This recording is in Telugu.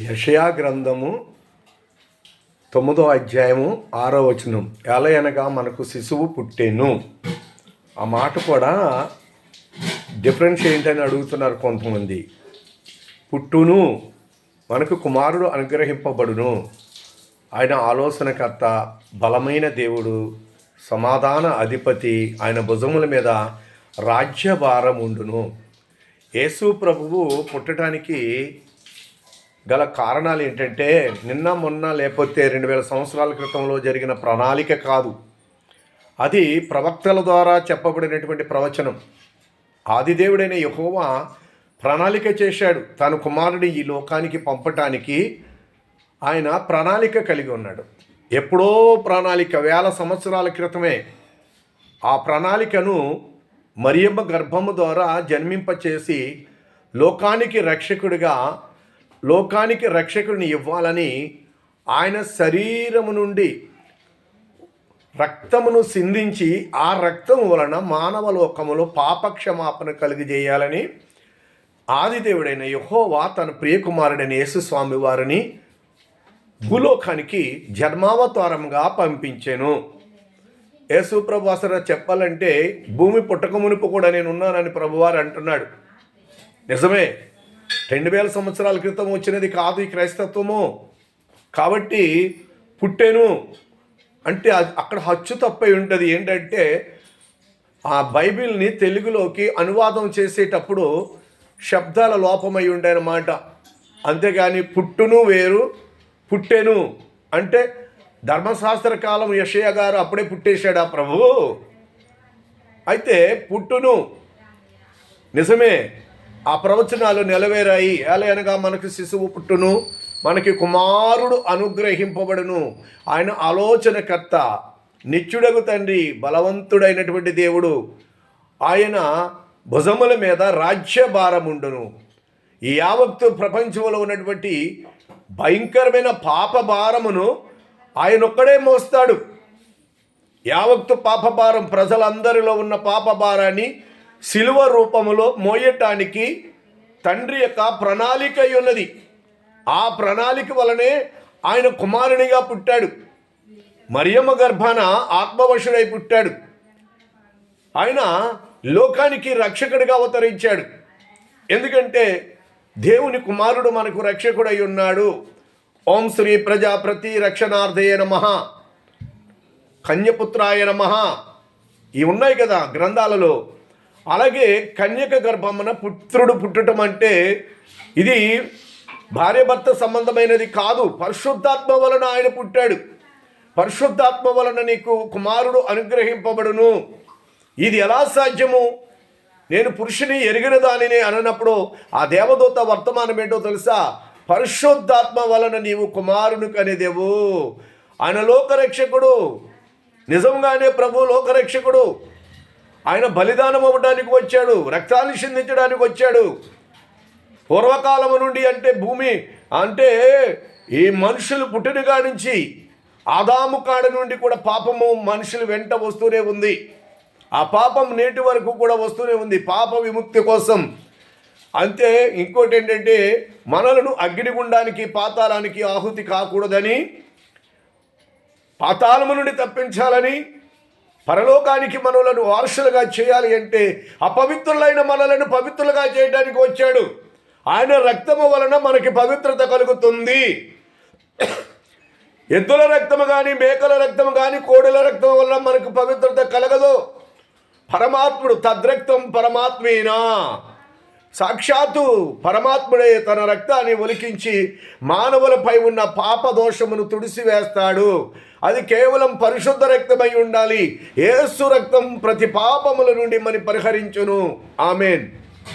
యషయా గ్రంథము తొమ్మిదో అధ్యాయము ఆరో వచనం. ఎలయనగా మనకు శిశువు పుట్టేను. ఆ మాట కూడా డిఫరెన్స్ ఏంటని అడుగుతున్నారు కొంతమంది. పుట్టును మనకు కుమారుడు అనుగ్రహింపబడును. ఆయన ఆలోచనకర్త బలమైన దేవుడు సమాధాన అధిపతి ఆయన భుజముల మీద రాజ్యభారం ఉండును యేసు ప్రభువు పుట్టడానికి గల కారణాలు ఏంటంటే నిన్న మొన్న లేకపోతే రెండు వేల సంవత్సరాల క్రితంలో జరిగిన ప్రణాళిక కాదు. అది ప్రవక్తల ద్వారా చెప్పబడినటువంటి ప్రవచనం. ఆదిదేవుడైన యహోవా ప్రణాళిక చేశాడు. తన కుమారుడి ఈ లోకానికి పంపటానికి ఆయన ప్రణాళిక కలిగి ఉన్నాడు. ఎప్పుడో ప్రణాళిక వేల సంవత్సరాల క్రితమే ఆ ప్రణాళికను మరియమ్మ గర్భము ద్వారా జన్మింపచేసి లోకానికి రక్షకుడిగా లోకానికి రక్షకుడిని ఇవ్వాలని ఆయన శరీరము నుండి రక్తమును సిందించి ఆ రక్తం వలన మానవ లోకములో పాపక్షమాపణ కలిగజేయాలని ఆదిదేవుడైన యహోవా తన ప్రియకుమారుడైన యేసుస్వామి వారిని భూలోకానికి జన్మావతారంగా పంపించాను. యేసు ప్రభు అసలు చెప్పాలంటే భూమి పుట్టక మునుపు కూడా నేను ఉన్నానని ప్రభువారు అంటున్నాడు. నిజమే. రెండు వేల సంవత్సరాల క్రితం వచ్చినది కాదు ఈ క్రైస్తత్వము. కాబట్టి పుట్టెను. అంటే అక్కడ హచ్చు తప్పై ఉంటుంది ఏంటంటే ఆ బైబిల్ని తెలుగులోకి అనువాదం చేసేటప్పుడు శబ్దాల లోపమై ఉండేనమాట. అంతేగాని పుట్టును వేరు పుట్టెను. అంటే ధర్మశాస్త్ర కాలం యషయ గారు అప్పుడే పుట్టేశాడా ప్రభు? అయితే పుట్టును. నిజమే. ఆ ప్రవచనాలు నెలవేరాయి. ఎలయనగా మనకు శిశువు పుట్టును మనకి కుమారుడు అనుగ్రహింపబడును. ఆయన ఆలోచనకర్త నిత్యుడగు తండ్రి బలవంతుడైనటువంటి దేవుడు. ఆయన భుజముల మీద రాజ్యభారముండును ఈ యావత్తు ప్రపంచంలో ఉన్నటువంటి భయంకరమైన పాప భారమును ఆయన ఒక్కడే మోస్తాడు. యావత్తు పాపభారం ప్రజలందరిలో ఉన్న పాపభారాన్ని శిలువ రూపములో మోయటానికి తండ్రి యొక్క ప్రణాళిక అయి ఉన్నది. ఆ ప్రణాళిక వలనే ఆయన కుమారునిగా పుట్టాడు. మరియమ్మ గర్భాన ఆత్మవశుడై పుట్టాడు. ఆయన లోకానికి రక్షకుడిగా అవతరించాడు. ఎందుకంటే దేవుని కుమారుడు మనకు రక్షకుడై ఉన్నాడు. ఓం శ్రీ ప్రజాప్రతి రక్షణార్థయ నమ. కన్యపుత్రాయ నమ. ఇవి ఉన్నాయి కదా గ్రంథాలలో. అలాగే కన్యక గర్భమున పుత్రుడు పుట్టడం అంటే ఇది భార్యభర్త సంబంధమైనది కాదు. పరిశుద్ధాత్మ వలన ఆయన పుట్టాడు. పరిశుద్ధాత్మ వలన నీకు కుమారుడు అనుగ్రహింపబడును. ఇది ఎలా సాధ్యము? నేను పురుషుని ఎరిగిన దానిని అన్నప్పుడు ఆ దేవదూత వర్తమానం ఏంటో తెలుసా? పరిశుద్ధాత్మ వలన నీవు కుమారుని కనేదేవు ఆయన లోకరక్షకుడు. నిజంగానే ప్రభు లోకరక్షకుడు. ఆయన బలిదానం అవ్వడానికి వచ్చాడు రక్తాన్ని చిందించడానికి వచ్చాడు. పూర్వకాలము నుండి అంటే భూమి అంటే ఈ మనుషులు పుట్టినగా నుంచి ఆదాము కాడ నుండి కూడా పాపము మనుషులు వెంట వస్తూనే ఉంది. ఆ పాపం నేటి వరకు కూడా వస్తూనే ఉంది పాప విముక్తి కోసం. అంతే ఇంకోటి ఏంటంటే మనలను అగ్నిగుండానికి పాతాళానికి ఆహుతి కాకూడదని పాతాళము నుండి తప్పించాలని పరలోకానికి మనలను వారసులుగా చేయాలి అంటే అపవిత్రులైన మనలను పవిత్రులుగా చేయడానికి వచ్చాడు. ఆయన రక్తము వలన మనకి పవిత్రత కలుగుతుంది. ఎద్దుల రక్తము కానీ మేకల రక్తము కానీ కోడెల రక్తం వల్ల మనకు పవిత్రత కలగదు. పరమాత్ముడు తద్రక్తం పరమాత్మేనా? సాక్షాత్తు పరమాత్ముడే తన రక్తాన్ని ఒలికించి మానవులపై ఉన్న పాప దోషమును తుడిసివేస్తాడు. అది కేవలం పరిశుద్ధ రక్తమై ఉండాలి. ఏసు రక్తం ప్రతి పాపముల నుండి మరి పరిహరించును. ఆమెన్.